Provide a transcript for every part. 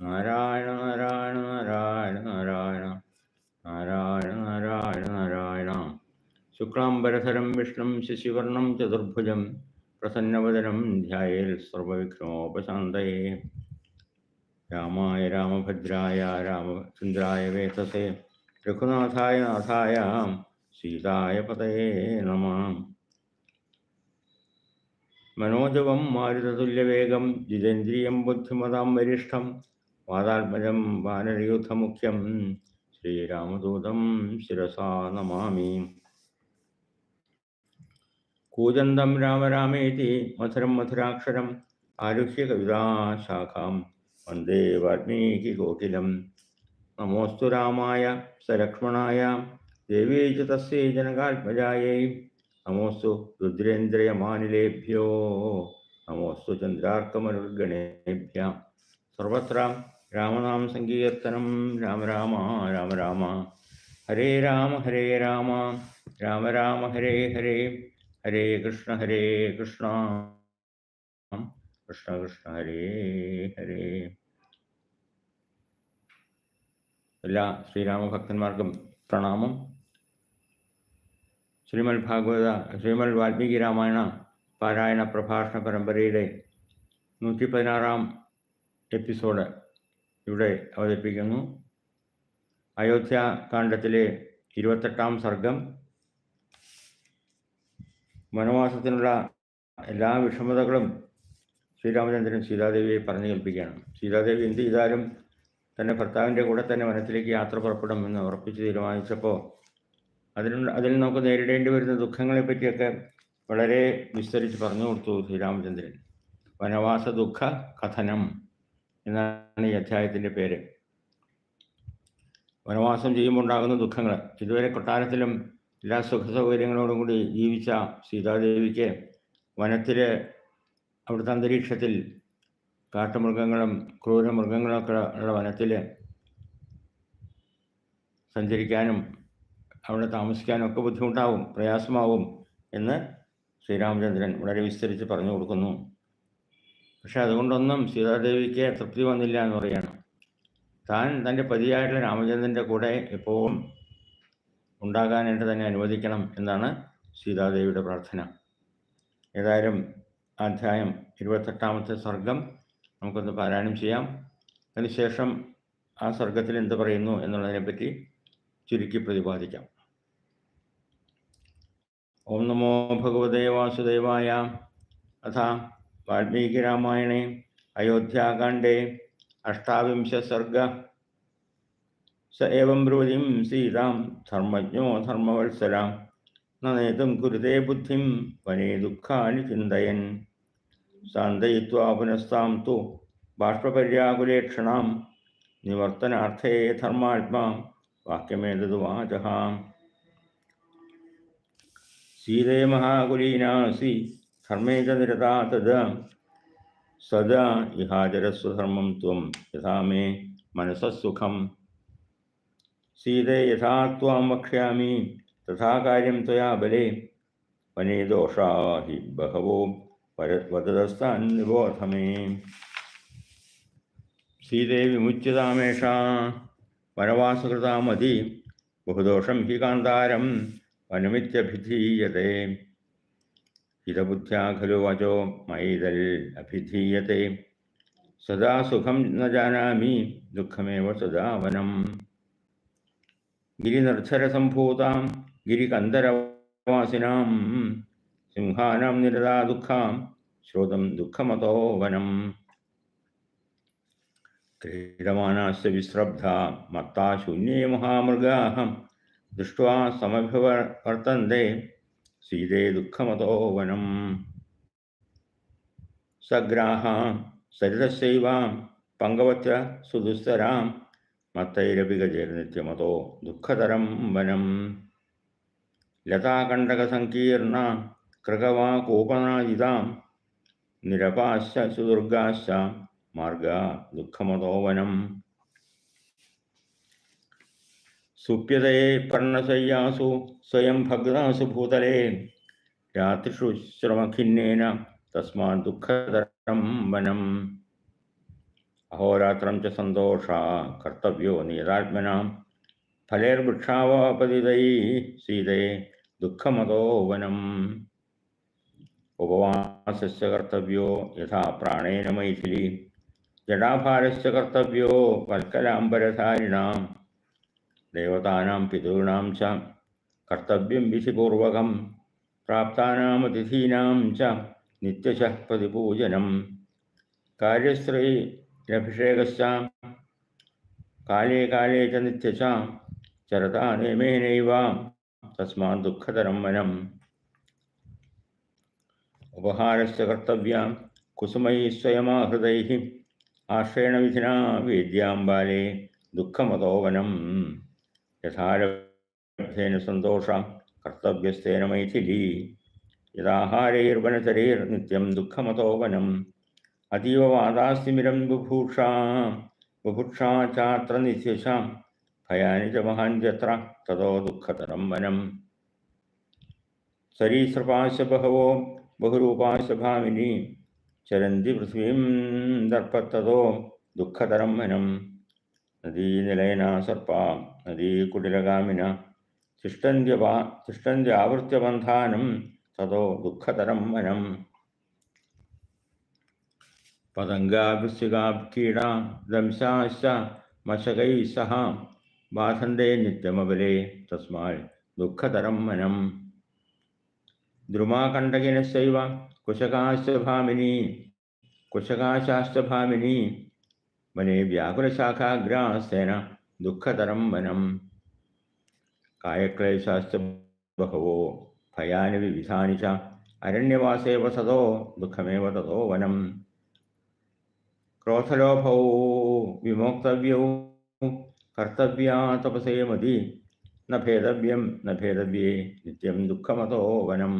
നാരായണ നാരായണ നാരായണ നാരായണ. നാരായണ നാരായണ നാരായണ. ശുക്ലാംബരധരം വിഷ്ണു ശശിവർണം ചതുർഭുജം. പ്രസന്നവദനം ധ്യായേൽ സർവവിഘ്നോപശാന്തയെ. രാമായ രാമഭദ്രായ രാമചന്ദ്രായ വേതസേ രഘുനാഥായ നാഥായ സീതായ പതയേ നമ. മനോജവം മാരുതതുല്യവേഗം ജിതേന്ദ്രിയം ബുദ്ധിമതാം വരിഷ്ഠം. വാതാത്മജം വാനരയൂഥമുഖ്യം ശ്രീരാമദൂതം ശിരസാ നമാമി. കൂജന്തം രാമരാമേതി മധുരം മധുരാക്ഷരം ആരുഹ്യ കവിതാശാഖാം വന്ദേ വാൽമീകി കോകിലം. നമോസ്തു രാമായ സലക്ഷ്മണായ ദേവീ ച തസ്യൈ ജനകാത്മജായൈ. നമോസ്തു രുദ്രേന്ദ്രയമാനിലേഭ്യോ. നമോസ്തു ചന്ദ്രാർക്കമനുർഗണേഭ്യ സർവത്ര രാമനാം സങ്കീർത്തനം രാമ രാമ രാമ രാമ. ഹരേ രാമ ഹരേ രാമ. രാമ രാമ ഹരേ ഹരേ. ഹരേ കൃഷ്ണ ഹരേ കൃഷ്ണ. കൃഷ്ണ കൃഷ്ണ ഹരേ ഹരേ. എല്ലാ ശ്രീരാമഭക്തന്മാർക്കും പ്രണാമം. ശ്രീമൽ ഭാഗവത ശ്രീമൽ വാൽമീകി രാമായണ പാരായണ പ്രഭാഷണ പരമ്പരയുടെ നൂറ്റി പതിനാറാം എപ്പിസോഡ് ഇവിടെ അവതരിപ്പിക്കുന്നു. അയോധ്യ കാണ്ഡത്തിലെ ഇരുപത്തെട്ടാം സർഗം. വനവാസത്തിനുള്ള എല്ലാ വിഷമതകളും ശ്രീരാമചന്ദ്രൻ സീതാദേവിയെ പറഞ്ഞു കേൾപ്പിക്കുകയാണ് സീതാദേവി എന്ത് ചെയ്താലും തന്റെ ഭർത്താവിന്റെ കൂടെ തന്നെ വനത്തിലേക്ക് യാത്ര പുറപ്പെടും എന്ന് ഉറപ്പിച്ച് തീരുമാനിച്ചപ്പോൾ അതിനുള്ള അതിൽ നമുക്ക് നേരിടേണ്ടി വരുന്ന ദുഃഖങ്ങളെ പറ്റിയൊക്കെ വളരെ വിസ്തരിച്ച് പറഞ്ഞു കൊടുത്തു ശ്രീരാമചന്ദ്രൻ. വനവാസ ദുഃഖ കഥനം. എന്നാണ് ഈ അധ്യായത്തിന്റെ പേര്. വനവാസം ചെയ്യുമ്പോൾ ഉണ്ടാകുന്ന ദുഃഖങ്ങൾ. ഇതുവരെ കൊട്ടാരത്തിലും എല്ലാ സുഖ സൗകര്യങ്ങളോടും കൂടി ജീവിച്ച സീതാദേവിക്ക് വനത്തിലെ അവിടുത്തെ അന്തരീക്ഷത്തിൽ കാട്ടുമൃഗങ്ങളും ക്രൂരമൃഗങ്ങളൊക്കെ ഉള്ള വനത്തിൽ സഞ്ചരിക്കാനും അവിടെ താമസിക്കാനും ഒക്കെ ബുദ്ധിമുട്ടാവും പ്രയാസമാവും എന്ന് ശ്രീരാമചന്ദ്രൻ വളരെ വിസ്തരിച്ച് പറഞ്ഞു കൊടുക്കുന്നു. പക്ഷെ അതുകൊണ്ടൊന്നും സീതാദേവിക്ക് തൃപ്തി വന്നില്ല എന്ന് പറയണം. താൻ തന്റെ പതിയായിട്ടുള്ള രാമചന്ദ്രന്റെ കൂടെ എപ്പോഴും ഉണ്ടാകാനായിട്ട് തന്നെ അനുവദിക്കണം എന്നാണ് സീതാദേവിയുടെ പ്രാർത്ഥന. ഏതായാലും അധ്യായം ഇരുപത്തെട്ടാമത്തെ സ്വർഗം നമുക്കൊന്ന് പാരായണം ചെയ്യാം. അതിനുശേഷം ആ സ്വർഗത്തിൽ എന്ത് പറയുന്നു എന്നുള്ളതിനെപ്പറ്റി ചുരുക്കി പ്രതിപാദിക്കാം. ഓം നമോ ഭഗവതേ വാസുദേവായ. അഥ വാൽമീകി രാമായണേ അയോധ്യാകാണ്ഡേ स സർഗ സ ഏവം ബ്രൂതിം സീതാം ധർമ്മജ്ഞോ ധർമ്മവത്സര നേതും കുരുതേ ബുദ്ധിം വനേ ദുഃഖാനി ചിന്തയൻ. സാന്തയിത്വാ പുനസ്താം തു निवर्तनार्थे നിവർത്തനാർത്ഥേ ധർമാത്മാ വാക്യമേതതു വാചഹാം. സീതേ മഹാകുലീനാസി ധർമ്മേ ച നിരതാ തദ സദാ ഇഹാചരസ്വധർമ്മം ത്വം യഥാ മേ മനസസുഖം സീതേ യഥാ ത്വാം വക്ഷ്യാമി തഥാ കാര്യം ത്വയാ ബലേ വനേ ദോഷാ ഹി ബഹവോ വദതസ്ഥാൻ നിബോധമേ സീതേ വിമുച്യതാമേഷ വനവാസകൃതാ മതി ബഹുദോഷം ഹി കാന്താരം വനമിത്യഭിധീയത്തെ ഹിതബുദ്ധ്യാ ഖലു വചോ മൈതൽ അഭിധീയത്തെ. സദാ സുഖം ന ജാനാമി ദുഃഖമേവ സദാ വനം ഗിരിനിർഝരസംഭൂതാം ഗിരികന്ധരവാസിനാം സിംഹാനാം നിരതാ ദുഃഖാം ശ്രോതം ദുഃഖമതോ വനം ക്രീഡമാനാശ്ച വിശ്രബ്ധ മത്താ ശൂന്യേ മഹാമൃഗാः ദൃഷ്ട്വാ സമഭിവർത്തന്തെ സീതേ ദുഃഖമതോ വനം സഗ്രാഹാം സരിതശൈവാം പങ്കവച്ച സുദുസ്തരാം മത്തൈരപി ഗജേർനിത്യമതോ ദുഃഖതരം വനം. ലതാകണ്ടകസങ്കീർണ കൃകവാ കൂപനാജിതാം നിരപാശ്ച സുദുർഗാശ്ച മാർഗ ദുഃഖമതോ വനം സുപ്യതയെ പർണശയ്യാസു സ്വയം ഭഗ്നാസു ഭൂതലേ. രാത്രിഷു ശ്രമഖിന്നേന തസ്മാൻ ദുഃഖതരം വനം. അഹോരാത്രം ച സന്തോഷ കർത്തവ്യോ നിയതാത്മനാം ഫലേർവൃക്ഷാവാപതിതൈ സീതേ ദുഃഖമതോ വനം. ഉപവാസസ്യ കർത്തവ്യോ യഥാ പ്രാണേന മൈഥിലി. ജടാഭാരസ്യ കർത്തവ്യോ വൽക്കലാംബരധാരിണാം. ദേവതാനാം പിതॄണാം ച. കർത്തവ്യം വിധിപൂർവകം. പ്രാപ്താനാമതിഥീനാം ച. നിത്യശ പ്രതിപൂജനം കാര്യശ്രീരഭിഷേകശ്ച കാലേ കാലേ ച നിത്യശ. ചരതാ നിയമേനൈവ തസ്മാത് ദുഃഖതരം വനം. ഉപഹാരശ്ച കർത്തവ്യ. കുസുമൈ സ്വയമാഹൃതൈ. ആശ്രയണവിധിനാ വേദ്യാംബാലേ. വേദ്യാം ബാലേ സന്തോഷം കർത്തവ്യസ്തേന മൈഥിലി. യഥാഹാരൈർവനചരൈർ നിത്യം ദുഃഖമതോ വനം അതീവ വാദാസ്തിമിരം ബുഭൂഷാ ബുഭുക്ഷാ ചാത്ര നിത്യശാം ഭയാനി ച മഹാന്യത്ര തതോ ദുഃഖതരം വനം. സരീസൃപാശ ബഹവോ ബഹുരൂപാശ ഭാമിനി ചരന്തി പൃഥ്വീം ദർപ്പത്തതോ ദുഃഖതരം വനം. നദീനിലയന സർപ്പ നദീകുടിരഗാമിന തിഷ്ടന്ത്യപാ തിഷ്ടന്ത്യാവൃത്യബന്ധാനം തതോ ദുഃഖതരം വനം. പതംഗാഭിസ്യകാഭീഡ ദംശാശ മശകൈ സഹ ബാധന്തേ നിത്യമബലേ തസ്മാൽ ദുഃഖതരം വനം. ദ്രുമാകണ്ഠകിനശൈവ കുശകാശ്ച ഭാമിനി കുശകാശാശ്ച ഭാമിനി വനെ വ്യാകുലശാഖാഗ്രാസേന ദുഃഖതരം വനം കായക്ലേശാശ്ച ബഹവോ ഭയാനി വിവിധാനി ച അരണ്യവാസേ വസതോ ദുഃഖമേവ തതോ വനം. ക്രോധലോഭോ വിമോക്തവ്യൗ കർത്തവ്യാ തപസേ മതി. ന ഭേദവ്യം ന ഭേദവ്യേ നിത്യം ദുഃഖമതോ വനം.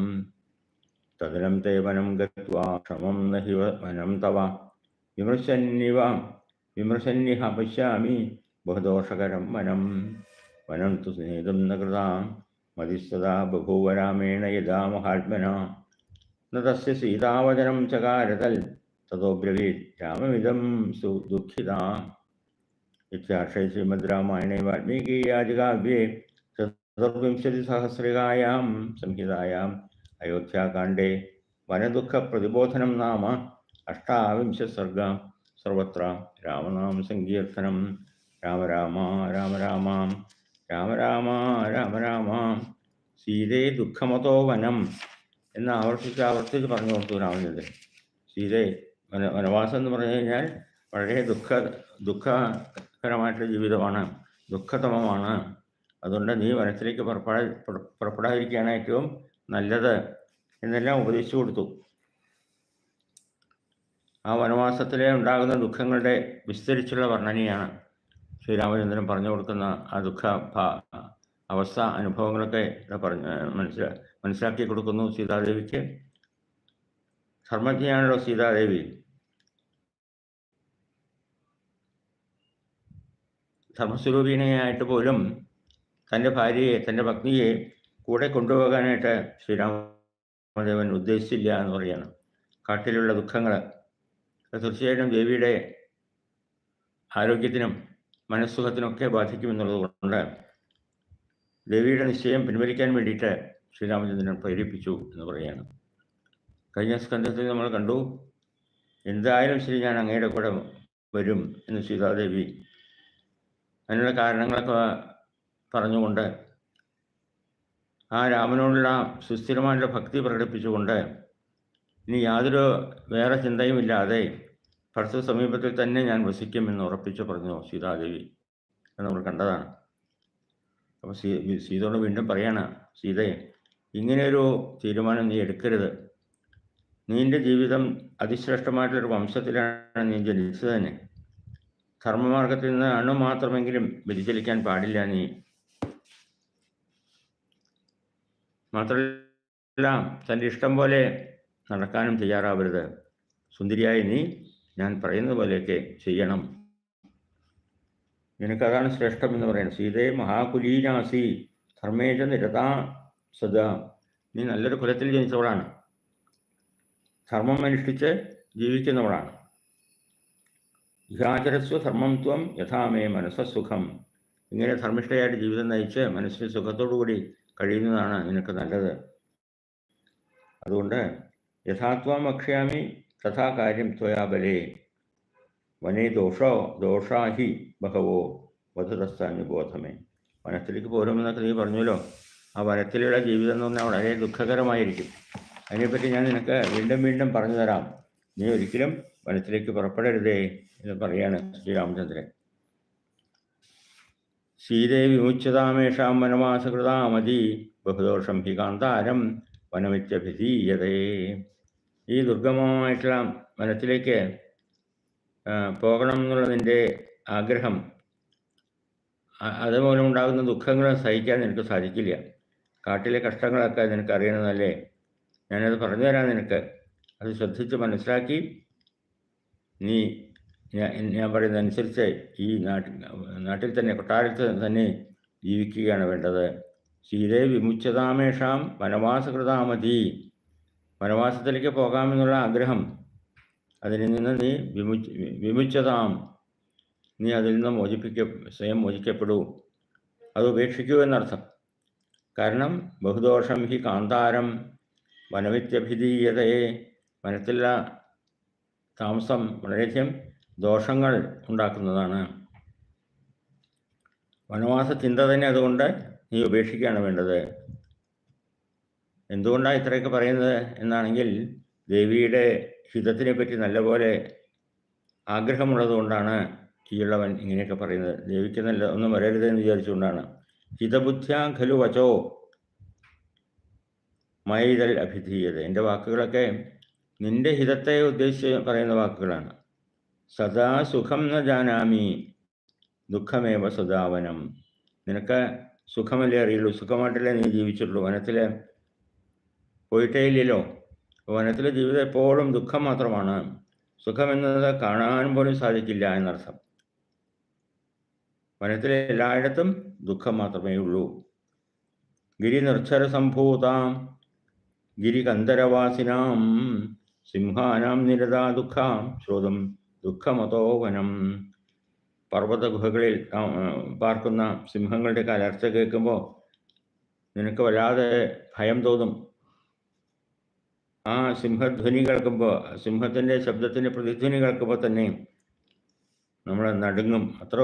തദനം തേ വനം ഗത്വാ ക്ഷമം ന ഹി വനം തവ. വിമൃശന്നിവ വിമൃശന്യ പശ്യാമി ബഹുദോഷകരം വനം വനം തു സ്നേഹം നൃതാം മതിസ്സദാ ബഭൂവരാമേണ യഥാ മഹാത്മന നതസ്യ സീതാവചനം ചകാരതൽ തതോബ്രവീത് രാമമിതം സു ദുഃഖിതാം. ഇത്യാർഷേ ശ്രീമദ് രാമായണേ വാൽമീകീയാജികാവ്യേ ചതുർവിംശതിസഹസ്രികായാം സംഹിതായാം അയോധ്യാകാണ്ഡേ. വനദുഃഖ പ്രതിബോധനം നാമ അഷ്ടാവിംശ സർഗ. സർവത്ര രാമനാമ സങ്കീർത്തനം. രാമ രാമ രാമ രാമ രാമ രാമ രാമ രാമ. സീതേ ദുഃഖമതോ വനം എന്ന് ആവർത്തിച്ച് ആവർത്തിച്ച് പറഞ്ഞു കൊടുത്തു രാമചന്ദ്രൻ. സീതേ വന വനവാസം എന്ന് പറഞ്ഞു കഴിഞ്ഞാൽ വളരെ ദുഃഖ ദുഃഖകരമായിട്ടുള്ള ജീവിതമാണ് ദുഃഖതമമാണ്. അതുകൊണ്ട് നീ വനത്തിലേക്ക് പുറപ്പെടാ പുറ- പുറപ്പെടാതിരിക്കുകയാണ് ഏറ്റവും നല്ലത് എന്നെല്ലാം ഉപദേശിച്ചു കൊടുത്തു. ആ വനവാസത്തിലെ ഉണ്ടാകുന്ന ദുഃഖങ്ങളുടെ വിസ്തരിച്ചുള്ള വർണനയാണ് ശ്രീരാമചന്ദ്രൻ പറഞ്ഞു കൊടുക്കുന്ന ആ ദുഃഖ അവസ്ഥ അനുഭവങ്ങളൊക്കെ പറഞ്ഞ മനസ്സിലാ മനസ്സിലാക്കി കൊടുക്കുന്നു സീതാദേവിക്ക്. ധർമ്മജ്ഞയാണല്ലോ സീതാദേവി. ധർമ്മസ്വരൂപിണിയായിട്ട് പോലും തന്റെ ഭാര്യയെ തന്റെ പത്നിയെ കൂടെ കൊണ്ടുപോകാനായിട്ട് ശ്രീരാമദേവൻ ഉദ്ദേശിച്ചില്ല എന്ന് പറയാണ്. കാട്ടിലുള്ള ദുഃഖങ്ങൾ തീർച്ചയായിട്ടും ദേവിയുടെ ആരോഗ്യത്തിനും മനസ്സുഖത്തിനൊക്കെ ബാധിക്കുമെന്നുള്ളത് കൊണ്ട് ദേവിയുടെ നിശ്ചയം പിൻവലിക്കാൻ വേണ്ടിയിട്ട് ശ്രീരാമചന്ദ്രൻ പ്രേരിപ്പിച്ചു എന്ന് പറയുകയാണ്. കഴിഞ്ഞ സ്കന്ധത്തിൽ നമ്മൾ കണ്ടു എന്തായാലും ശരി ഞാൻ അങ്ങയുടെ കൂടെ വരും എന്ന് സീതാദേവി അതിനുള്ള കാരണങ്ങളൊക്കെ പറഞ്ഞുകൊണ്ട് ആ രാമനോടുള്ള സുസ്ഥിരമായിട്ടുള്ള ഭക്തി പ്രകടിപ്പിച്ചുകൊണ്ട് ഇനി യാതൊരു വേറെ ചിന്തയുമില്ലാതെ ഭർത്തൃ സമീപത്തിൽ തന്നെ ഞാൻ വസിക്കുമെന്ന് ഉറപ്പിച്ച് പറഞ്ഞു സീതാദേവി നമ്മൾ കണ്ടതാണ്. അപ്പോൾ സീ സീതയോട് വീണ്ടും പറയാണ് സീതയെ ഇങ്ങനെയൊരു തീരുമാനം നീ എടുക്കരുത്. നീന്റെ ജീവിതം അതിശ്രേഷ്ഠമായിട്ടുള്ളൊരു വംശത്തിലാണ് നീ ജനിച്ചത് തന്നെ ധർമ്മമാർഗത്തിൽ നിന്ന് അണു മാത്രമെങ്കിലും വ്യതിചലിക്കാൻ പാടില്ല നീ. മാത്രമല്ല തന്റെ ഇഷ്ടം പോലെ നടക്കാനും തയ്യാറാവരുത്. സുന്ദരിയായ നീ ഞാൻ പറയുന്നത് പോലെയൊക്കെ ചെയ്യണം. നിനക്കതാണ് ശ്രേഷ്ഠം എന്ന് പറയുന്നത്. സീതയെ മഹാകുലീനാസി ധർമ്മേജ നിരതാ സദാ. നീ നല്ലൊരു കുലത്തിൽ ജനിച്ചവളാണ്. ധർമ്മം അനുഷ്ഠിച്ച് ജീവിക്കുന്നവളാണ്. ഇഹാചരസ്വ ധർമ്മം ത്വം യഥാമേ മനസ്സുഖം ഇങ്ങനെ ധർമ്മിഷ്ഠയായിട്ട് ജീവിതം നയിച്ച് മനസ്സിന് സുഖത്തോടു കൂടി കഴിയുന്നതാണ് നിനക്ക് നല്ലത്. അതുകൊണ്ട് യഥാത്വം വക്ഷ്യാമി തഥാ കാര്യം ത്വയാബലേ വനേ ദോഷോ ദോഷാഹി ബഹവോ വധുതസ്ഥാനുബോധമേ വനത്തിലേക്ക് പോരുമെന്നൊക്കെ നീ പറഞ്ഞല്ലോ ആ വനത്തിലുള്ള ജീവിതം എന്ന് പറഞ്ഞാൽ വളരെ ദുഃഖകരമായിരിക്കും. അതിനെപ്പറ്റി ഞാൻ നിനക്ക് വീണ്ടും വീണ്ടും പറഞ്ഞു തരാം. നീ ഒരിക്കലും വനത്തിലേക്ക് പുറപ്പെടരുതേ എന്ന് പറയാണ് ശ്രീരാമചന്ദ്രൻ സീതേ വിമുച്ചതാമേഷാം വനവാസകൃതാമതി ബഹുദോഷം ഹി കാന്താരം വനമിത്യഭിധീയതേ। ഈ ദുർഗമമായിട്ടുള്ള വനത്തിലേക്ക് പോകണം എന്നുള്ളതിന്റെ ആഗ്രഹം അതുമൂലം ഉണ്ടാകുന്ന ദുഃഖങ്ങൾ സഹിക്കാൻ നിനക്ക് സാധിക്കില്ല. കാട്ടിലെ കഷ്ടങ്ങളൊക്കെ നിനക്ക് അറിയണമെന്നല്ലേ ഞാനത് പറഞ്ഞു തരാം നിനക്ക്. അത് ശ്രദ്ധിച്ച് മനസ്സിലാക്കി. നീ ഞാൻ പറയുന്നതനുസരിച്ച് ഈ നാട്ടിൽ നാട്ടിൽ തന്നെ കൊട്ടാരത്തിൽ തന്നെ ജീവിക്കുകയാണ് വേണ്ടത്. സീതേ വിമുച്ചതാമേഷാം വനവാസകൃതാമതി. വനവാസത്തിലേക്ക് പോകാമെന്നുള്ള ആഗ്രഹം അതിൽ നിന്ന് നീ വിമുച്ച് വിമുച്ചതാം. നീ അതിൽ നിന്ന് മോചിപ്പിക്ക സ്വയം മോചിക്കപ്പെടൂ. അത് ഉപേക്ഷിക്കൂ എന്നർത്ഥം. കാരണം ബഹുദോഷം ഹി കാന്താരം വനവിത്യഭിതീയതയെ വനത്തിലുള്ള താമസം വളരെയധികം ദോഷങ്ങൾ ഉണ്ടാക്കുന്നതാണ്. വനവാസ ചിന്ത തന്നെ അതുകൊണ്ട് നീ ഉപേക്ഷിക്കുകയാണ് വേണ്ടത്. എന്തുകൊണ്ടാണ് ഇത്രയൊക്കെ പറയുന്നത് എന്നാണെങ്കിൽ ദേവിയുടെ ഹിതത്തിനെ പറ്റി നല്ലപോലെ ആഗ്രഹമുള്ളത് കൊണ്ടാണ് ഈയുള്ളവൻ ഇങ്ങനെയൊക്കെ പറയുന്നത്. ദേവിക്ക് നല്ല ഒന്നും വരരുതെന്ന് വിചാരിച്ചുകൊണ്ടാണ്. ഹിതബുദ്ധ്യാ ഖലു വചോ മൈതൽ അഭിധീയത. എന്റെ വാക്കുകളൊക്കെ നിന്റെ ഹിതത്തെ ഉദ്ദേശിച്ച് പറയുന്ന വാക്കുകളാണ്. സദാ സുഖം ന ജാനാമി ദുഃഖമേവ സദാവനം നിനക്ക് സുഖമല്ലേ അറിയുള്ളൂ? സുഖമായിട്ടല്ലേ നീ ജീവിച്ചിട്ടുള്ളൂ? വനത്തിൽ പോയിട്ടേ ഇല്ലല്ലോ വനത്തിലെ ജീവിതം എപ്പോഴും ദുഃഖം മാത്രമാണ്. സുഖമെന്നത് കാണാൻ പോലും സാധിക്കില്ല എന്നർത്ഥം. വനത്തിലെ എല്ലായിടത്തും ദുഃഖം മാത്രമേ ഉള്ളൂ. ഗിരി നിർച്ഛര സംഭൂതാം ഗിരികന്ധരവാസിനാം സിംഹാനാം നിരതാ ദുഃഖാം ശ്രോതം ദുഃഖമതോ വനം. പർവത ഗുഹകളിൽ പാർക്കുന്ന സിംഹങ്ങളുടെ കലർച്ച കേൾക്കുമ്പോൾ നിനക്ക് വല്ലാതെ ഭയം തോന്നും. ആ സിംഹധ്വനി കേൾക്കുമ്പോൾ സിംഹത്തിന്റെ ശബ്ദത്തിന്റെ പ്രതിധ്വനി കേൾക്കുമ്പോൾ തന്നെ നമ്മൾ നടുങ്ങും. അത്ര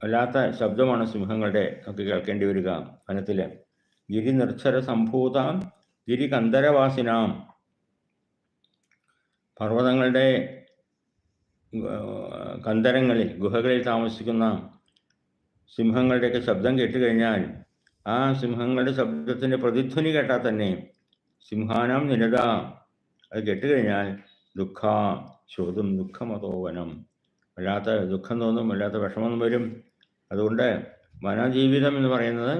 വല്ലാത്ത ശബ്ദമാണ് സിംഹങ്ങളുടെ ഒക്കെ കേൾക്കേണ്ടി വരിക വനത്തിൽ ഗിരി നിർച്ഛര സംഭൂതാം ഗിരി കന്ധരവാസിനാം പർവതങ്ങളുടെ കന്തരങ്ങളിൽ ഗുഹകളിൽ താമസിക്കുന്ന സിംഹങ്ങളുടെയൊക്കെ ശബ്ദം കേട്ടുകഴിഞ്ഞാൽ ആ സിംഹങ്ങളുടെ ശബ്ദത്തിന്റെ പ്രതിധ്വനി കേട്ടാൽ തന്നെ സിംഹാനാം നിരത. അത് കേട്ടുകഴിഞ്ഞാൽ ദുഃഖ ശ്രോതും ദുഃഖമതോവനം വല്ലാത്ത ദുഃഖം തോന്നും വല്ലാത്ത വിഷമം വരും. അതുകൊണ്ട് വനജീവിതം എന്ന് പറയുന്നത്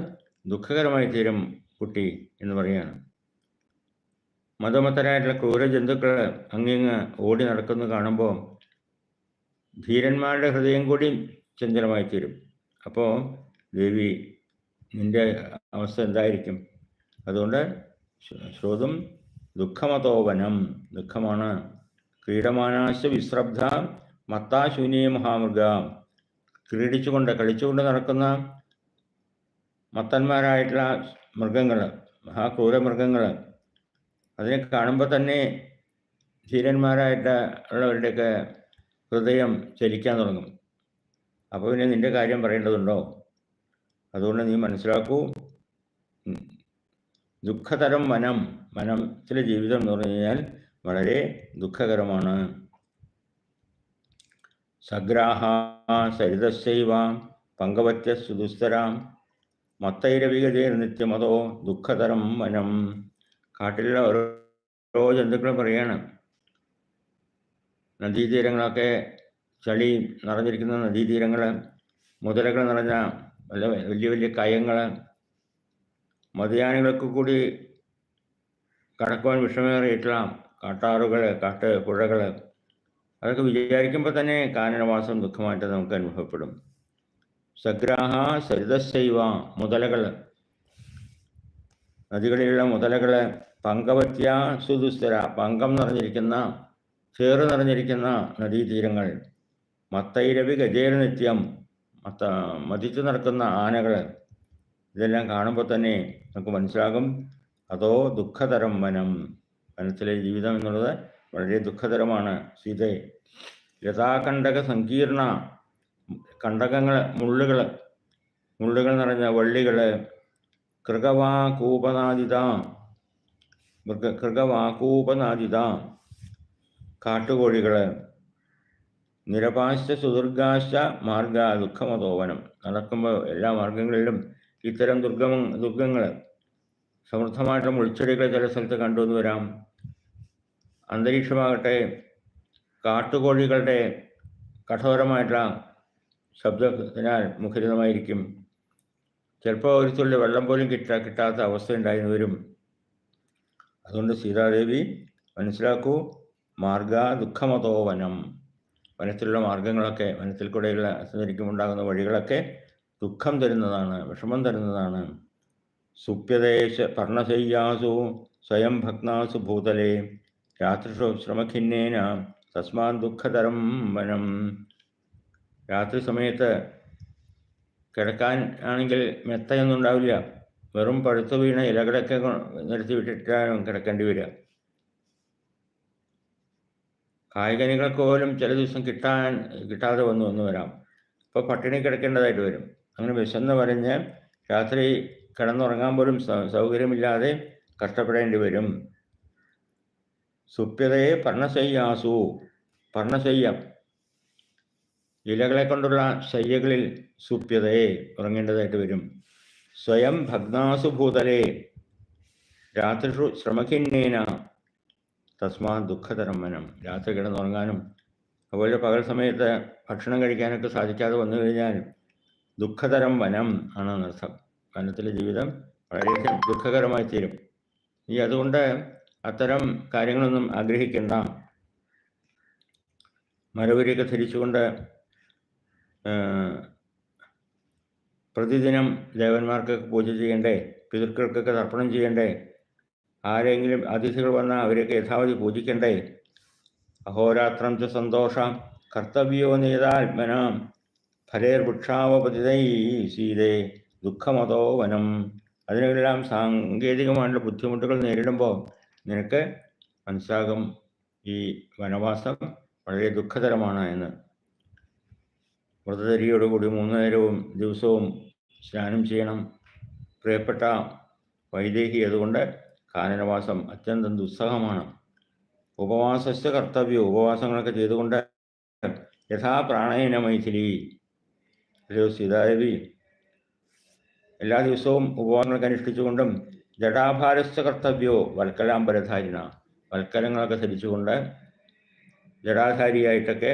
ദുഃഖകരമായി തീരും കുട്ടി എന്ന് പറയുകയാണ്. മതമത്തരായിട്ടുള്ള ക്രൂര ജന്തുക്കൾ അങ്ങിങ്ങ് ഓടി നടക്കുന്നു കാണുമ്പോൾ ധീരന്മാരുടെ ഹൃദയം കൂടി ചഞ്ചലമായി തീരും. അപ്പോൾ ദേവി നിന്റെ അവസ്ഥ എന്തായിരിക്കും? അതുകൊണ്ട് ശ്രോതും ദുഃഖമതോവനം. ദുഃഖമാണ്. ക്രീഡമാനാശ വിശ്രബ്ധ മത്താശൂന്യ മഹാമൃഗ. ക്രീഡിച്ചുകൊണ്ട് കളിച്ചുകൊണ്ട് നടക്കുന്ന മത്തന്മാരായിട്ടുള്ള മൃഗങ്ങൾ മഹാക്രൂര മൃഗങ്ങൾ അതിനെ കാണുമ്പോൾ തന്നെ ധീരന്മാരായിട്ട് ഉള്ളവരുടെയൊക്കെ ഹൃദയം ചലിക്കാൻ തുടങ്ങും. അപ്പോൾ പിന്നെ നിന്റെ കാര്യം പറയേണ്ടതുണ്ടോ? അതുകൊണ്ട് നീ മനസ്സിലാക്കൂ ദുഃഖതരം വനം വനത്തിലെ ജീവിതം എന്ന് പറഞ്ഞു കഴിഞ്ഞാൽ വളരെ ദുഃഖകരമാണ്. സഗ്രാഹ സരിതശൈവ പങ്കവത്യ സുദുസ്തരാം മത്തൈരവികതേർ നിത്യമതോ ദുഃഖതരം വനം. കാട്ടിലുള്ള ഓരോ ജന്തുക്കളും പറയാണ്. നദീതീരങ്ങളൊക്കെ ചളി നിറഞ്ഞിരിക്കുന്ന നദീതീരങ്ങൾ മുതലകൾ നിറഞ്ഞ വലിയ വലിയ കയങ്ങൾ മതിയാനകൾക്ക് കൂടി കടക്കുവാൻ വിഷമേറിയിട്ടുള്ള കാട്ടാറുകൾ കാട്ട് പുഴകൾ അതൊക്കെ വിചാരിക്കുമ്പോൾ തന്നെ കാനനവാസം ദുഃഖമായിട്ട് നമുക്ക് അനുഭവപ്പെടും. സഗ്രാഹ സരിതശൈവ മുതലകൾ നദികളിലുള്ള മുതലകൾ പങ്കവത്യ സുദുസ്തര പങ്കം നിറഞ്ഞിരിക്കുന്ന ചേറ് നിറഞ്ഞിരിക്കുന്ന നദീതീരങ്ങൾ. മത്തൈരവി ഗജേര നിത്യം മത്ത മതിച്ചു നടക്കുന്ന ആനകൾ ഇതെല്ലാം കാണുമ്പോൾ തന്നെ നമുക്ക് മനസ്സിലാകും. അതോ ദുഃഖതരം വനം. വനത്തിലെ ജീവിതം എന്നുള്ളത് വളരെ ദുഃഖതരമാണ്. സീതയെ ലതാകണ്ടക സങ്കീർണ കണ്ടകങ്ങൾ മുള്ളുകൾ മുള്ളുകൾ നിറഞ്ഞ വള്ളികൾ കൃഗവാകൂപനാദിത മൃഗ കൃഗവാകൂപനാദിത കാട്ടുകോഴികൾ നിരപാശ സുദുർഗാശ മാർഗ ദുഃഖമതോവനം നടക്കുമ്പോൾ എല്ലാ മാർഗങ്ങളിലും ഇത്തരം ദുർഗമ ദുർഗങ്ങൾ സമൃദ്ധമായിട്ടുള്ള മുൾച്ചെടികൾ ചില സ്ഥലത്ത് കണ്ടുവന്ന് വരാം. അന്തരീക്ഷമാകട്ടെ കാട്ടുകോഴികളുടെ കഠോരമായിട്ടുള്ള ശബ്ദത്തിനാൽ മുഖരിതമായിരിക്കും. ചിലപ്പോൾ ഒരു തുള്ളി വെള്ളം പോലും കിട്ടാ കിട്ടാത്ത അവസ്ഥ ഉണ്ടായിരുന്നു വരും. അതുകൊണ്ട് സീതാദേവി മനസ്സിലാക്കൂ മാർഗ ദുഃഖമതോ വനം. വനത്തിലുള്ള മാർഗങ്ങളൊക്കെ വനത്തിൽ കൂടെയുള്ള ഉണ്ടാകുന്ന വഴികളൊക്കെ ദുഃഖം തരുന്നതാണ് വിഷമം തരുന്നതാണ്. സുപ്യദേശ പർണശയ്യാസു സ്വയം ഭഗ്നാസു ഭൂതലേ രാത്രിഷു ശ്രമഖിന്നേന തസ്മാൻ ദുഃഖതരം വനം. രാത്രി സമയത്ത് കിടക്കാൻ ആണെങ്കിൽ മെത്തയൊന്നും ഉണ്ടാവില്ല വെറും പഴുത്തു വീണ ഇലകളൊക്കെ നിരത്തി വിട്ടിട്ടാണ് കിടക്കേണ്ടി വരിക. കായികനികൾക്ക് പോലും ചില ദിവസം കിട്ടാൻ കിട്ടാതെ വന്നു വന്നു വരാം. അപ്പോൾ പട്ടിണി കിടക്കേണ്ടതായിട്ട് വരും. അങ്ങനെ വിശന്ന് വരഞ്ഞ് രാത്രി കിടന്നുറങ്ങാൻ പോലും സൗകര്യമില്ലാതെ കഷ്ടപ്പെടേണ്ടി വരും. സുപ്യതയെ പർണശയ്യാസു പർണശയ്യം. ഇലകളെ കൊണ്ടുള്ള ശയ്യകളിൽ സുപ്യതയെ ഉറങ്ങേണ്ടതായിട്ട് വരും. സ്വയം ഭഗ്നാസു ഭൂതലേ രാത്രിഷു ശ്രമഖിന്നേന തസ്മാ ദുഃഖതരം വനം രാത്രി കിടന്നുറങ്ങാനും അതുപോലെ പകൽ സമയത്ത് ഭക്ഷണം കഴിക്കാനൊക്കെ സാധിക്കാതെ വന്നു കഴിഞ്ഞാൽ ദുഃഖതരം വനം ആണ് അർത്ഥം. വനത്തിലെ ജീവിതം വളരെയധികം ദുഃഖകരമായി തീരും. ഈ അതുകൊണ്ട് അത്തരം കാര്യങ്ങളൊന്നും ആഗ്രഹിക്കേണ്ട. മരവരിയൊക്കെ ധരിച്ചുകൊണ്ട് പ്രതിദിനം ദേവന്മാർക്കൊക്കെ പൂജ ചെയ്യണ്ടേ? പിതൃക്കൾക്കൊക്കെ തർപ്പണം ചെയ്യണ്ടേ? ആരെങ്കിലും അതിഥികൾ വന്നാൽ അവരെയൊക്കെ യഥാവധി പൂജിക്കണ്ടേ? അഹോരാത്രം സന്തോഷ. കർത്തവ്യോ നേതാത്മന. ഫലേർവൃക്ഷാവപതിതൈ സീതേ ദുഃഖമതോ വനം. അതിനെല്ലാം സാങ്കേതികമായിട്ടുള്ള ബുദ്ധിമുട്ടുകൾ നേരിടുമ്പോൾ നിനക്ക് മനസ്സിലാകും ഈ വനവാസം വളരെ ദുഃഖതരമാണ് എന്ന്. വ്രതധരിയോടുകൂടി മൂന്ന് നേരവും ദിവസവും സ്നാനം ചെയ്യണം. പ്രിയപ്പെട്ട വൈദേഹി അതുകൊണ്ട് കാനനവാസം അത്യന്തം ദുസ്സഹമാണ്. ഉപവാസസ്യ കർത്തവ്യം? ഉപവാസങ്ങളൊക്കെ ചെയ്തുകൊണ്ട് യഥാ പ്രാണയന മൈഥിലി. സീതാദേവി എല്ലാ ദിവസവും ഉപവാസങ്ങളൊക്കെ അനുഷ്ഠിച്ചുകൊണ്ടും ജടാഭാരസ്ഥ കർത്തവ്യോ വൽക്കലാംബരധാരിണ. വൽക്കലങ്ങളൊക്കെ ധരിച്ചുകൊണ്ട് ജടാധാരിയായിട്ടൊക്കെ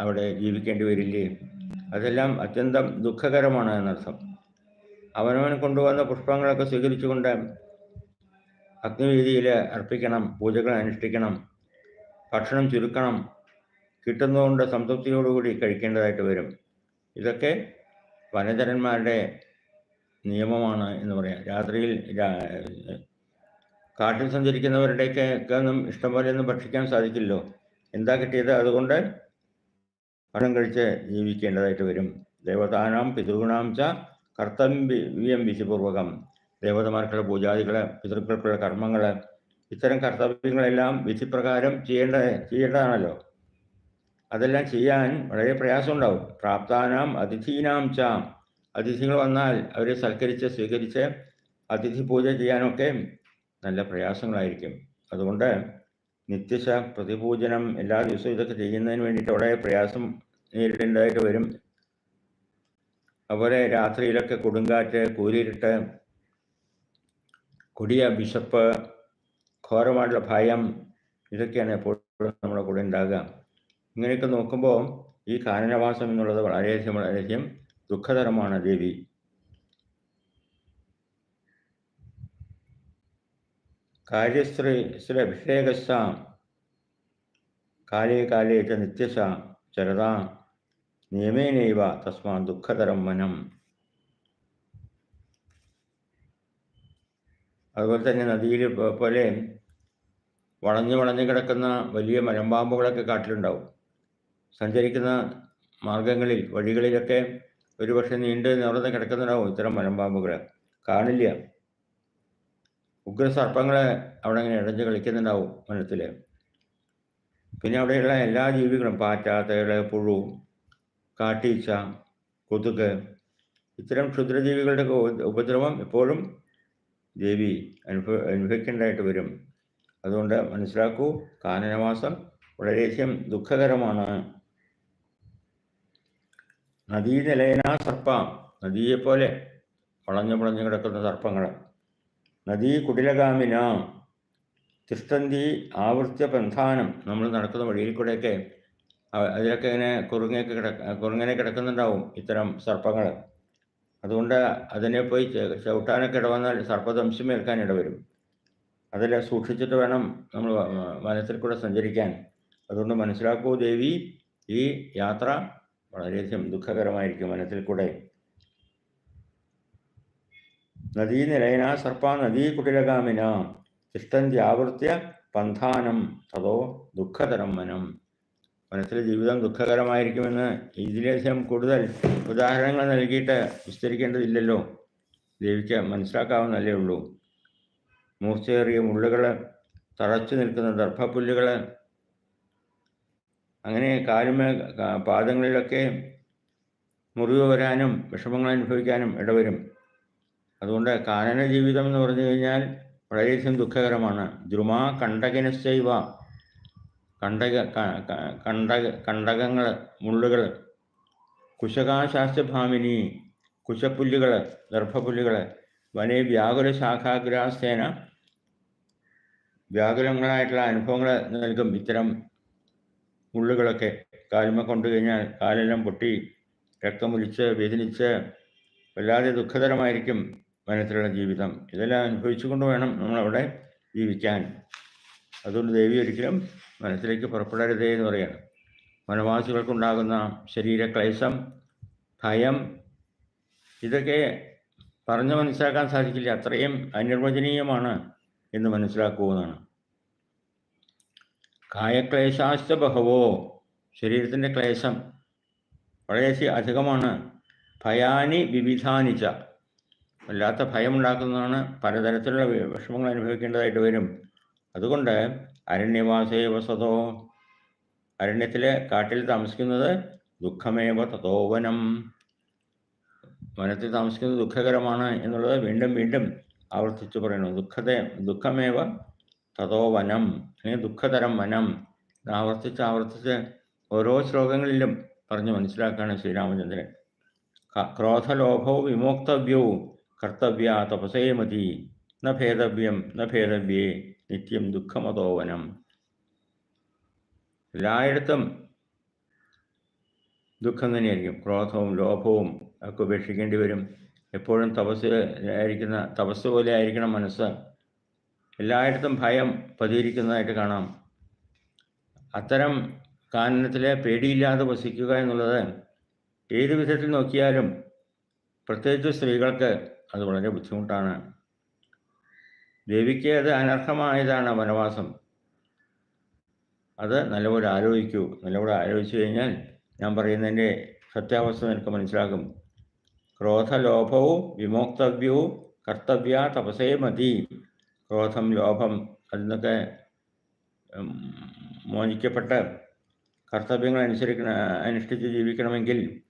അവിടെ ജീവിക്കേണ്ടി വരില്ലേ? അതെല്ലാം അത്യന്തം ദുഃഖകരമാണ് എന്നർത്ഥം. അവനവൻ കൊണ്ടുവന്ന പുഷ്പങ്ങളൊക്കെ സ്വീകരിച്ചുകൊണ്ട് അഗ്നിവേദിയിൽ അർപ്പിക്കണം പൂജകൾ അനുഷ്ഠിക്കണം ഭക്ഷണം ചുരുക്കണം കിട്ടുന്നതുകൊണ്ട് സംതൃപ്തിയോടുകൂടി കഴിക്കേണ്ടതായിട്ട് വരും. ഇതൊക്കെ വനചരന്മാരുടെ നിയമമാണ് എന്ന് പറയാം. രാത്രിയിൽ കാട്ടിൽ സഞ്ചരിക്കുന്നവരുടെയൊക്കെ ഒന്നും ഇഷ്ടംപോലെ ഒന്നും ഭക്ഷിക്കാൻ സാധിക്കില്ലല്ലോ. എന്താ കിട്ടിയത്? അതുകൊണ്ട് ഭക്ഷണം കഴിച്ച് ജീവിക്കേണ്ടതായിട്ട് വരും. ദേവതാനാം പിതൃഗുണാം ച കർത്തവ്യം വിധിപൂർവകം. ദേവതമാർക്കുള്ള പൂജാദികൾ പിതൃക്കൾക്കുള്ള കർമ്മങ്ങൾ ഇത്തരം കർത്തവ്യങ്ങളെല്ലാം വിധിപ്രകാരം ചെയ്യേണ്ട ചെയ്യേണ്ടതാണല്ലോ. അതെല്ലാം ചെയ്യാൻ വളരെ പ്രയാസമുണ്ടാവും. പ്രാപ്താനാം അതിഥീനാം ച. അതിഥികൾ വന്നാൽ അവരെ സൽക്കരിച്ച് സ്വീകരിച്ച് അതിഥി പൂജ ചെയ്യാനൊക്കെ നല്ല പ്രയാസങ്ങളായിരിക്കും. അതുകൊണ്ട് നിത്യശ പ്രതിപൂജനം എല്ലാ ദിവസവും ഇതൊക്കെ ചെയ്യുന്നതിന് വേണ്ടിയിട്ട് വളരെ പ്രയാസം നേരിടേണ്ടതായിട്ട് വരും. അതുപോലെ രാത്രിയിലൊക്കെ കൊടുങ്കാറ്റ് കൂരിരുട്ട് കൊടിയ ബിഷപ്പ് ഘോരമായിട്ടുള്ള ഭയം ഇതൊക്കെയാണ് എപ്പോഴും നമ്മുടെ കൂടെ ഉണ്ടാകുക. ഇങ്ങനെയൊക്കെ നോക്കുമ്പോൾ ഈ കാനനവാസം എന്നുള്ളത് വളരെയധികം വളരെയധികം ദുഃഖതരമാണ് ദേവി. കാര്യശ്രീ ശ്രീ അഭിഷേകശ കാലേ കാലേ ച നിത്യശ ചരതാ നിയമേനൈവ തസ്മാ ദുഃഖതരം വനം അതുപോലെ തന്നെ നദിയിൽ പോലെ വളഞ്ഞു വളഞ്ഞു കിടക്കുന്ന വലിയ മലമ്പാമ്പുകളൊക്കെ കാട്ടിലുണ്ടാവും. സഞ്ചരിക്കുന്ന മാർഗങ്ങളിൽ വഴികളിലൊക്കെ ഒരുപക്ഷെ നീണ്ട് നിവർന്ന് കിടക്കുന്നുണ്ടാവും ഇത്തരം മലമ്പാമ്പുകൾ. കാണില്ല. ഉഗ്രസർപ്പങ്ങളെ അവിടെ ഇങ്ങനെ ഇടഞ്ഞ് കളിക്കുന്നുണ്ടാവും വനത്തിൽ. പിന്നെ അവിടെയുള്ള എല്ലാ ജീവികളും പാറ്റ തേൾ പുഴു കാട്ടീച്ച കൊതുക് ഇത്തരം ക്ഷുദ്രജീവികളുടെ ഉപദ്രവം എപ്പോഴും ദേവി അനുഭവ അനുഭവിക്കേണ്ടതായിട്ട് വരും. അതുകൊണ്ട് മനസ്സിലാക്കൂ കാനനവാസം വളരെയധികം ദുഃഖകരമാണ്. നദീനിലയനാ സർപ്പം. നദിയെപ്പോലെ വളഞ്ഞു വളഞ്ഞു കിടക്കുന്ന സർപ്പങ്ങൾ. നദീ കുടിലഗാമിന തിഷ്ടന്തി ആവൃത്യ പ്രധാനം നമ്മൾ നടക്കുന്ന വഴിയിൽ കൂടെയൊക്കെ അതിലൊക്കെ ഇങ്ങനെ കുറുങ്ങയൊക്കെ കിടക്ക കുറുങ്ങനെ കിടക്കുന്നുണ്ടാവും ഇത്തരം സർപ്പങ്ങൾ. അതുകൊണ്ട് അതിനെ പോയി ചവിട്ടാനൊക്കെ ഇടവന്നാൽ സർപ്പദംശം ഏൽക്കാൻ ഇടവരും. അതെല്ലാം സൂക്ഷിച്ചിട്ട് വേണം നമ്മൾ വനത്തിൽ കൂടെ സഞ്ചരിക്കാൻ. അതുകൊണ്ട് മനസ്സിലാക്കൂ ദേവി ഈ യാത്ര വളരെയധികം ദുഃഖകരമായിരിക്കും വനത്തിൽ കൂടെ. നദീനിലയന സർപ്പ നദീ കുടിലഗാമിന തിഷ്ടന്തി ആവർത്തിയ പന്ഥാനം തതോ ദുഃഖതരം വനം വനത്തിലെ ജീവിതം ദുഃഖകരമായിരിക്കുമെന്ന് ഇതിലധികം കൂടുതൽ ഉദാഹരണങ്ങൾ നൽകിയിട്ട് വിസ്തരിക്കേണ്ടതില്ലല്ലോ. ദേവിക്ക് മനസ്സിലാക്കാവുന്നല്ലേ ഉള്ളൂ. മൂർച്ചയേറിയ മുള്ളുകൾ തറച്ചു നിൽക്കുന്ന ദർഭപ്പുല്ലുകൾ അങ്ങനെ കാലുമ പാദങ്ങളിലൊക്കെ മുറിവ് വരാനും വിഷമങ്ങൾ അനുഭവിക്കാനും ഇടവരും. അതുകൊണ്ട് കാനന ജീവിതം എന്ന് പറഞ്ഞു കഴിഞ്ഞാൽ വളരെയധികം ദുഃഖകരമാണ്. ദ്രുമാ കണ്ടകനശ്ചൈവ കണ്ടക കണ്ടക കണ്ടകങ്ങൾ മുള്ളുകൾ കുശകാശാസ്ത്രഭാമിനി കുശപ്പുല്ലുകൾ ദർഭപുല്ലുകൾ വനേ വ്യാകുല ശാഖാഗ്രാസേന വ്യാകുലങ്ങളായിട്ടുള്ള അനുഭവങ്ങൾ നൽകും ഇത്തരം മുള്ളുകളൊക്കെ കാലുമ കൊണ്ടു കഴിഞ്ഞാൽ കാലെല്ലാം പൊട്ടി രക്തമൊലിച്ച് വേദനിച്ച് വല്ലാതെ ദുഃഖതരമായിരിക്കും വനത്തിലുള്ള ജീവിതം. ഇതെല്ലാം അനുഭവിച്ചുകൊണ്ട് വേണം നമ്മളവിടെ ജീവിക്കാൻ. അതുകൊണ്ട് ദേവി ഒരിക്കലും മനസ്സിലേക്ക് പുറപ്പെടരുതേ എന്ന് പറയണം. വനവാസികൾക്കുണ്ടാകുന്ന ശരീരക്ലേശം ഭയം ഇതൊക്കെ പറഞ്ഞു മനസ്സിലാക്കാൻ സാധിക്കില്ല. അത്രയും അനിർവചനീയമാണ് എന്ന് മനസ്സിലാക്കുമെന്നാണ് കായക്ലേശാശ്ച ബഹവോ ശരീരത്തിന്റെ ക്ലേശം വളരെ അധികമാണ്. ഭയാനി വിവിധാനിച്ച വല്ലാത്ത ഭയമുണ്ടാക്കുന്നതാണ് പലതരത്തിലുള്ള വിഷമങ്ങൾ അനുഭവിക്കേണ്ടതായിട്ട് വരും. അതുകൊണ്ട് അരണ്യവാസേ വസതോ അരണ്യത്തിലെ കാട്ടിൽ താമസിക്കുന്നത് ദുഃഖമേവ തതോവനം വനത്തിൽ താമസിക്കുന്നത് ദുഃഖകരമാണ് എന്നുള്ളത് വീണ്ടും വീണ്ടും ആവർത്തിച്ചു പറയുന്നു ദുഃഖത്തെ ദുഃഖമേവ തതോ വനം അല്ലെങ്കിൽ ദുഃഖതരം വനം. ആവർത്തിച്ച് ആവർത്തിച്ച് ഓരോ ശ്ലോകങ്ങളിലും പറഞ്ഞ് മനസ്സിലാക്കുകയാണ് ശ്രീരാമചന്ദ്രൻ. ക്രോധലോഭവും ക്രോധലോഭോ വിമോക്തവ്യവും കർത്തവ്യ തപസേ മതി. ന ഭേദവ്യം ന ഭേദവ്യേ നിത്യം ദുഃഖമതോ വനം. എല്ലായിടത്തും ദുഃഖം തന്നെയായിരിക്കും. ക്രോധവും ലോഭവും ഒക്കെ ഉപേക്ഷിക്കേണ്ടി വരും. എപ്പോഴും തപസ് ആയിരിക്കുന്ന തപസ് പോലെ ആയിരിക്കണം മനസ്സ്. എല്ലായിടത്തും ഭയം പതിയിരിക്കുന്നതായിട്ട് കാണാം. അത്തരം കാനനത്തിലെ പേടിയില്ലാതെ വസിക്കുക എന്നുള്ളത് ഏത് വിധത്തിൽ നോക്കിയാലും പ്രത്യേകിച്ച് സ്ത്രീകൾക്ക് അത് വളരെ ബുദ്ധിമുട്ടാണ്. ദേവിക്ക് അത് അനർഹമായതാണ് വനവാസം. അത് നല്ലപോലെ ആലോചിക്കൂ. നല്ലപോലെ ആലോചിച്ചു കഴിഞ്ഞാൽ ഞാൻ പറയുന്നതിന്റെ സത്യാവസ്ഥ നിനക്ക് മനസ്സിലാകും. ക്രോധലോഭവും വിമോക്തവ്യവും കർത്തവ്യ തപസേ മതി. ക്രോധം ലോഭം അതിൽ നിന്നൊക്കെ മോചിക്കപ്പെട്ട് കർത്തവ്യങ്ങൾ അനുസരിക്കണ അനുഷ്ഠിച്ച് ജീവിക്കണമെങ്കിൽ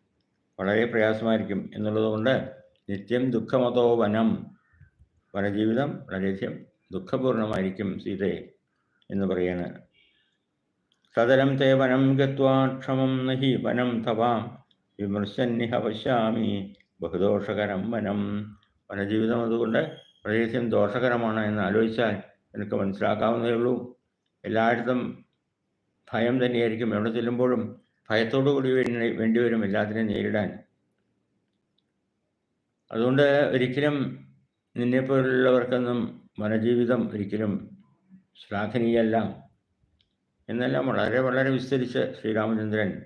വളരെ പ്രയാസമായിരിക്കും. എന്നുള്ളതുകൊണ്ട് നിത്യം ദുഃഖമതോ വനം വനജീവിതം വളരെയധികം ദുഃഖപൂർണമായിരിക്കും സീതയെ എന്ന് പറയാണ്. സദരം തേ വനം ഗത്വാ ക്ഷമം നഹി വനം തവാം വിമർശന്നിഹ പശ്യാമി ബഹുദോഷകരം വനം. വനജീവിതം അതുകൊണ്ട് വളരെയധികം ദോഷകരമാണ് എന്ന് ആലോചിച്ചാൽ എനിക്ക് മനസ്സിലാക്കാവുന്നതേ ഉള്ളൂ. എല്ലായിടത്തും ഭയം തന്നെയായിരിക്കും. എവിടെ ചെല്ലുമ്പോഴും ഭയത്തോടു കൂടി വേണ്ടി വേണ്ടിവരും എല്ലാത്തിനെയും നേരിടാൻ. അതുകൊണ്ട് ഒരിക്കലും നിന്നെപ്പോലുള്ളവർക്കൊന്നും വനജീവിതം ഒരിക്കലും ശ്ലാഘനീയല്ല. എന്നെല്ലാം വളരെ വളരെ വിസ്തരിച്ച് ശ്രീരാമചന്ദ്രൻ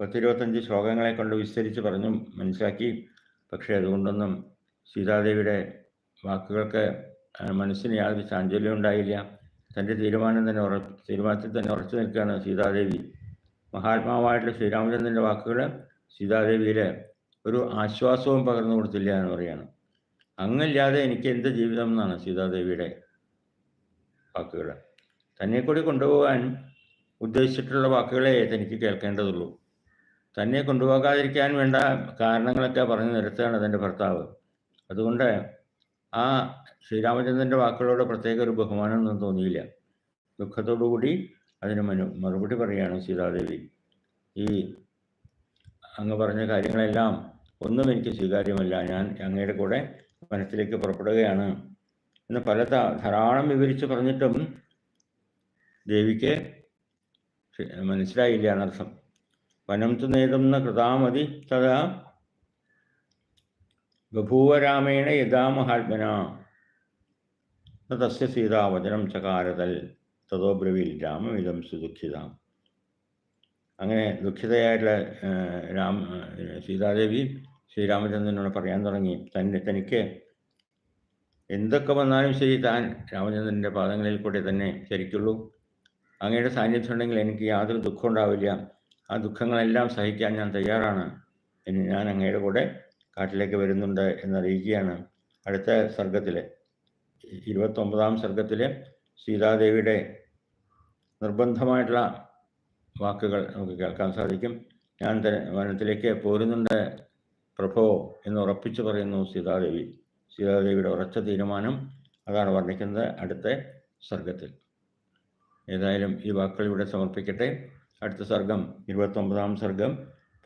പത്തിരുപത്തഞ്ച് ശ്ലോകങ്ങളെ കൊണ്ട് വിസ്തരിച്ച് പറഞ്ഞു മനസ്സിലാക്കി. പക്ഷേ അതുകൊണ്ടൊന്നും സീതാദേവിയുടെ വാക്കുകൾക്ക് മനസ്സിന് യാതൊരു ചാഞ്ചല്യം ഉണ്ടായില്ല. തന്റെ തീരുമാനം തന്നെ ഉറ തീരുമാനത്തിൽ തന്നെ ഉറച്ചു നിൽക്കുകയാണ് സീതാദേവി. മഹാത്മാവായിട്ടുള്ള ശ്രീരാമചന്ദ്രന്റെ വാക്കുകൾ സീതാദേവിയിൽ ഒരു ആശ്വാസവും പകർന്നു കൊടുത്തില്ല എന്ന് പറയാണ് അങ്ങില്ലാതെ എനിക്ക് എന്ത് ജീവിതം എന്നാണ് സീതാദേവിയുടെ വാക്കുകൾ തന്നെ കൂടി കൊണ്ടുപോകാൻ ഉദ്ദേശിച്ചിട്ടുള്ള വാക്കുകളെ തനിക്ക് കേൾക്കേണ്ടതുള്ളൂ. തന്നെ കൊണ്ടുപോകാതിരിക്കാൻ വേണ്ട കാരണങ്ങളൊക്കെ പറഞ്ഞു നിരത്തുകയാണ് തന്റെ ഭർത്താവ്. അതുകൊണ്ട് ആ ശ്രീരാമചന്ദ്രന്റെ വാക്കുകളോട് പ്രത്യേക ഒരു ബഹുമാനമൊന്നും തോന്നിയില്ല. ദുഃഖത്തോടുകൂടി അതിന് മനു മറുപടി പറയുകയാണ് സീതാദേവി. ഈ അങ്ങ് പറഞ്ഞ കാര്യങ്ങളെല്ലാം ഒന്നും എനിക്ക് സ്വീകാര്യമല്ല. ഞാൻ അങ്ങയുടെ കൂടെ മനസ്സിലേക്ക് പുറപ്പെടുകയാണ്. എന്ന് പല ധാരാളം വിവരിച്ച് പറഞ്ഞിട്ടും ദേവിക്ക് മനസ്സിലായില്ല എന്നർത്ഥം. വനം നേതുന്ന കൃതാമതി തഥാ ബഭൂവരാമേണ യഥാ മഹാത്മന തസ്യ സീതാവചനം ചകാരതൽ തതോ ബ്രവീൽ രാമമിതം സുദുഃഖിതാം. അങ്ങനെ ദുഃഖിതയായിട്ടുള്ള രാമ സീതാദേവി ശ്രീരാമചന്ദ്രനോട് പറയാൻ തുടങ്ങി. തന്നെ തനിക്ക് എന്തൊക്കെ വന്നാലും ശരി താൻ രാമചന്ദ്രന്റെ പാദങ്ങളിൽ കൂടെ തന്നെ ചരിക്കുള്ളൂ. അങ്ങയുടെ സാന്നിധ്യം ഉണ്ടെങ്കിൽ എനിക്ക് യാതൊരു ദുഃഖം ഉണ്ടാവില്ല. ആ ദുഃഖങ്ങളെല്ലാം സഹിക്കാൻ ഞാൻ തയ്യാറാണ്. എന്ന് ഞാൻ അങ്ങയുടെ കൂടെ കാട്ടിലേക്ക് വരുന്നുണ്ട് എന്നറിയിക്കുകയാണ് അടുത്ത സർഗത്തിലെ ഇരുപത്തൊമ്പതാം സർഗത്തിലെ സീതാദേവിയുടെ നിർബന്ധമായിട്ടുള്ള വാക്കുകൾ നമുക്ക് കേൾക്കാൻ സാധിക്കും. ഞാൻ വനത്തിലേക്ക് പോരുന്നുണ്ട് പ്രഭോ എന്ന് ഉറപ്പിച്ചു പറയുന്നു സീതാദേവി. സീതാദേവിയുടെ ഉറച്ച തീരുമാനം അതാണ് വർണിക്കുന്നത് അടുത്ത സർഗത്തിൽ ഏതായാലും ഈ വാക്കുകൾ ഇവിടെ സമർപ്പിക്കട്ടെ. അടുത്ത സർഗം ഇരുപത്തൊമ്പതാം സർഗം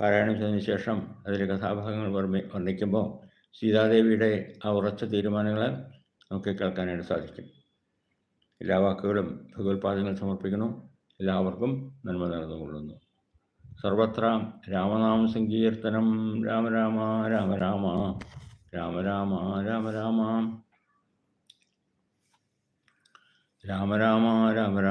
പാരായണം ചെയ്തതിന് ശേഷം അതിലെ കഥാഭാഗങ്ങൾ വർണിക്കുമ്പോൾ സീതാദേവിയുടെ ആ ഉറച്ച തീരുമാനങ്ങൾ നമുക്ക് കേൾക്കാനായിട്ട് സാധിക്കും. എല്ലാ വാക്കുകളും ഭഗവത്പാദങ്ങൾ സമർപ്പിക്കുന്നു. എല്ലാവർക്കും നന്മ നടന്നുകൊള്ളുന്നു സർവത്ര രാമനാമ സങ്കീർത്തനം. രാമ രാമ രാമ രാമ രാമ രാമ രാമ രാമ. രാമ രാമ രാമ രാമ.